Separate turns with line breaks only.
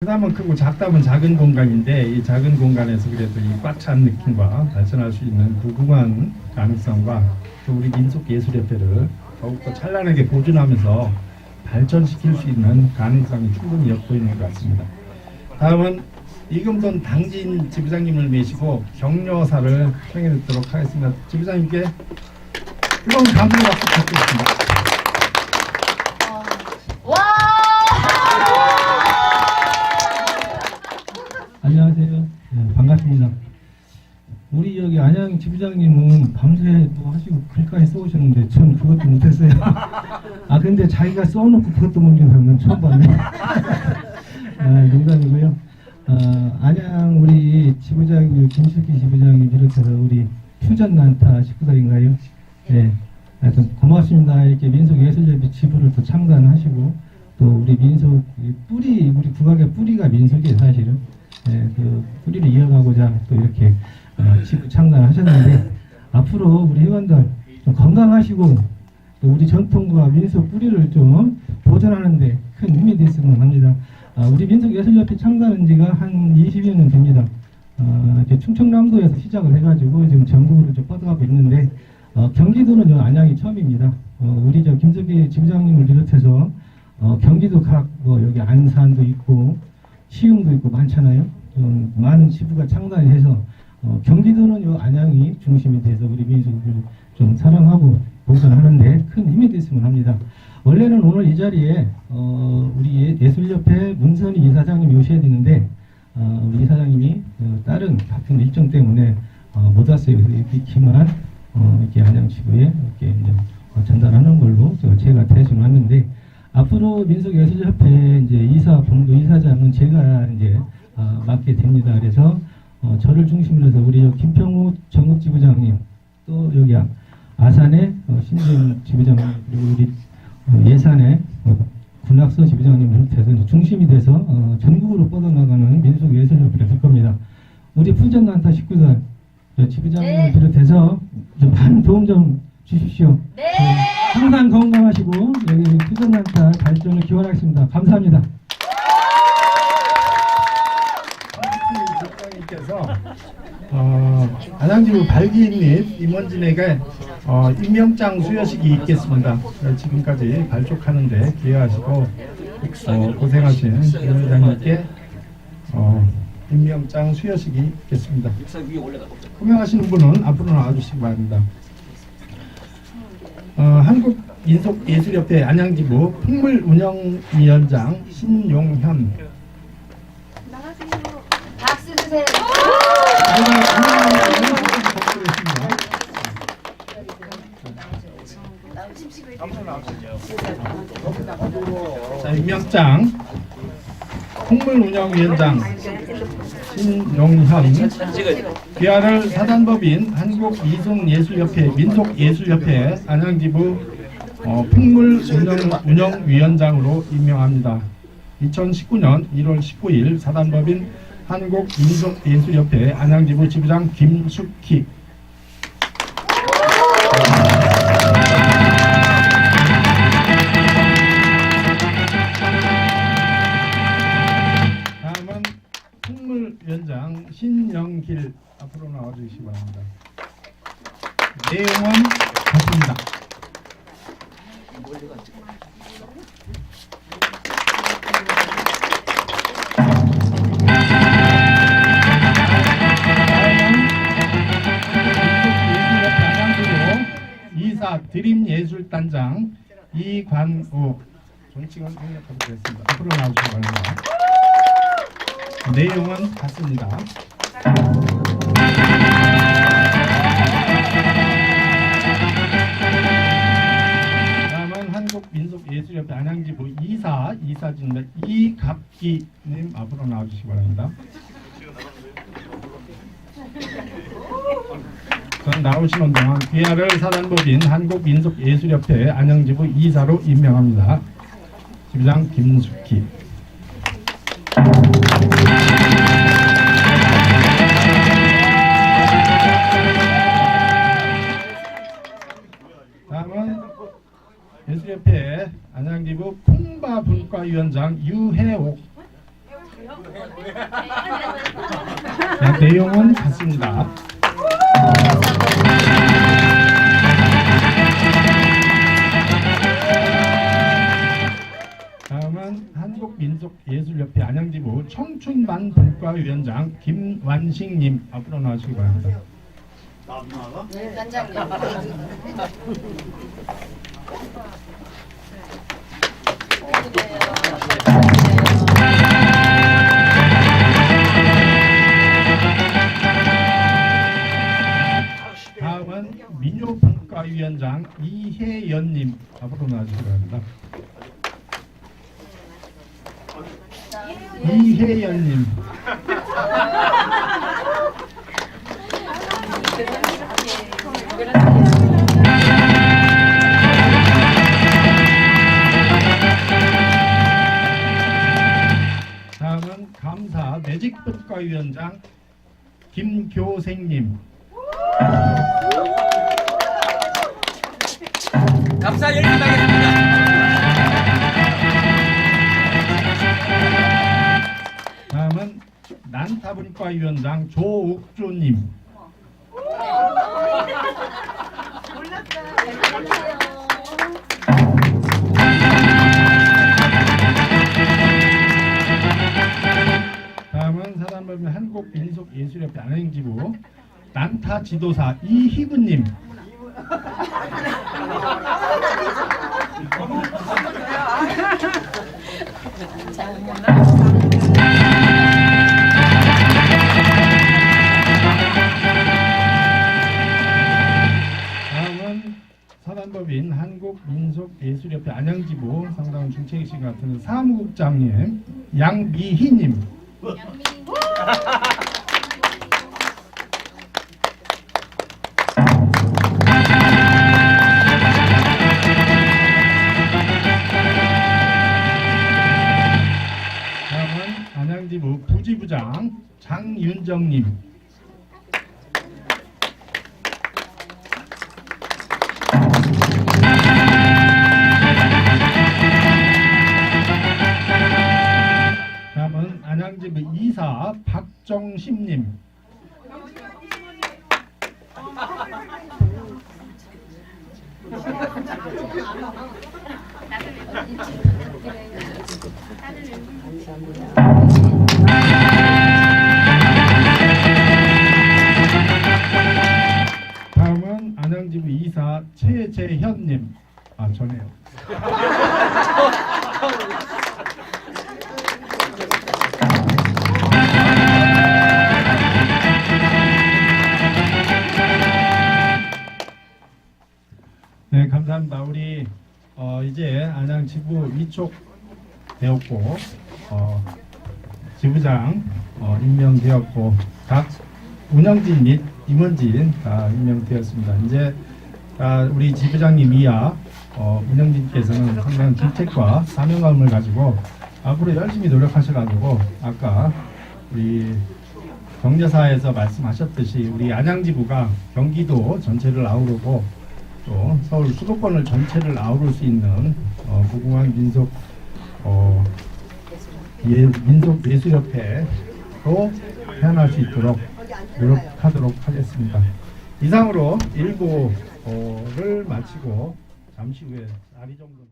크다면 크고 작다면 작은 공간인데 이 작은 공간에서 그래도 이 꽉 찬 느낌과 발전할 수 있는 무궁한 가능성과 또 우리 민속예술협회를 더욱더 찬란하게 보존하면서 발전시킬 수 있는 가능성이 충분히 엿보이는 것 같습니다. 다음은 이금돈 당진 지부장님을 모시고 격려사를 청해 듣도록 하겠습니다. 지부장님께 뜨거운 박수 부탁드립니다.
네, 반갑습니다. 우리 여기 안양 지부장님은 밤새 뭐 하시고 글까지 써오셨는데 전 그것도 못했어요. 아 근데 자기가 써놓고 그것도 못 읽는 건 처음 봤네. 아, 농담이고요. 아, 안양 우리 지부장님 김숙기 지부장님 비롯해서 우리 퓨전 난타 식구들인가요? 네. 하여튼 고맙습니다. 이렇게 민속예술협회 지부를 또 창단하시고 또 우리 민속 이 뿌리 우리 국악의 뿌리가 민속이에요 사실은. 네, 그 뿌리를 이어가고자 또 이렇게 어, 지부 창단하셨는데 앞으로 우리 회원들 좀 건강하시고 또 우리 전통과 민속 뿌리를 좀 보존하는데 큰 힘이 됐으면 합니다. 아, 우리 민속예술협회 창단한 지가 한 20여 년 됩니다. 어, 이제 충청남도에서 시작을 해가지고 지금 전국으로 좀 뻗어가고 있는데 어, 경기도는 요 안양이 처음입니다. 어, 우리 저 김석기 지부장님을 비롯해서 어, 경기도 각 뭐 여기 안산도 있고 시흥도 있고 많잖아요. 좀 많은 지부가 창단이 돼서 어, 경기도는 요 안양이 중심이 돼서 우리 민속을 좀 사랑하고 보존하는데 큰 힘이 됐으면 합니다. 원래는 오늘 이 자리에 어, 우리 예- 예술협회 문선희 이사장님이 오셔야 되는데 어, 우리 이사장님이 어, 다른 바쁜 일정 때문에 어, 못 왔어요. 그래서 이렇게 기만 어, 이렇게 안양 지부에 이렇게 전달하는 걸로 저- 제가 대신 왔는데 앞으로 민속예술협회 이제 이사 본부 이사장은 제가 이제 어, 맡게 됩니다. 그래서 어, 저를 중심으로 해서 우리 저 김평우 정읍 지부장님 또 여기 아- 아산의 어, 신진 지부장님 그리고 우리 어, 예산의 어, 군락서 지부장님을 비롯해서 중심이 돼서 어, 전국으로 뻗어나가는 민속예술협회가 될 겁니다. 우리 푸전난타 식구들 저 지부장님을
네.
비롯해서 좀 많은 도움 좀 주십시오.
네!
항상 건강하시고 여기 푸전난타 발전을 기원하겠습니다. 감사합니다.
국장님께서 어, 안양지부 발기인 및 임원진에게 어, 임명장 수여식이 있겠습니다. 어, 지금까지 발족하는데 기여하시고 어, 고생하신 위원장님께 어, 임명장 수여식이 있겠습니다. 호명하시는 분은 앞으로 나와주시기 바랍니다. 어, 한국민속예술협회 안양지부 풍물운영위원장 신용현.
박수 주세요.
자, 임명장. 풍물운영위원장 신용현 귀하를 사단법인 한국이송예술협회 민속예술협회 안양지부 어, 풍물운영위원장으로 임명합니다. 2019년 1월 19일 사단법인 한국민속예술협회 안양지부 지부장 김숙희 내용은 같습니다. 이사 드림 예술단장 이관우 존칭은 생략하도록 하겠습니다. 앞으로 나와주시기 바랍니다. 내용은 같습니다. 민속예술협회 안양지부 이사 이사진입니다. 이갑기님 앞으로 나와주시기 바랍니다. 전 나오시는 동안 귀하를 사단법인 한국민속예술협회 안양지부 이사로 임명합니다. 지부장 김숙희. 위원장 유혜옥 네, 내용은 같습니다. 다음은 한국민속예술협회 안양지부 청춘반분과위원장 김완식님 앞으로 나와주시기 바랍니다.
단장님.
다음은 민요분과위원장 이혜연님 앞으로 나와주시기 바랍니다. 이혜연님 매직분과위원장 김교생님.
감사 열심 하겠습니다.
다음은 난타분과 위원장 조옥주님. 다음은 한국민속예술협회 안행지부 난타 지도사 이희부님. 다음은 사단법인 한국민속예술협회 안양지부 상당한 중책이신 것 같은 사무국장님 양미희님. 다음은 안양지부 부지부장 장윤정님. 다음은 안양지부 이사 박정심님 다음은 안양지부 이사 최재현님. 아 전에요. 네 감사합니다. 우리 어, 이제 안양 지부 위촉 되었고 어, 지부장 어, 임명되었고 각 운영진 및 임원진 다 임명되었습니다. 이제 아, 우리 지부장님 이하 어, 운영진께서는 상당한 직책과 사명감을 가지고 앞으로 열심히 노력하셔가지고 아까 우리 경제사에서 말씀하셨듯이 우리 안양지부가 경기도 전체를 아우르고 또 서울 수도권을 전체를 아우를 수 있는 어, 무궁한 민속 어, 예, 민속 예술협회로 태어날 수 있도록 노력하도록 하겠습니다. 이상으로 일부를 마치고 잠시 후에 자리 정돈.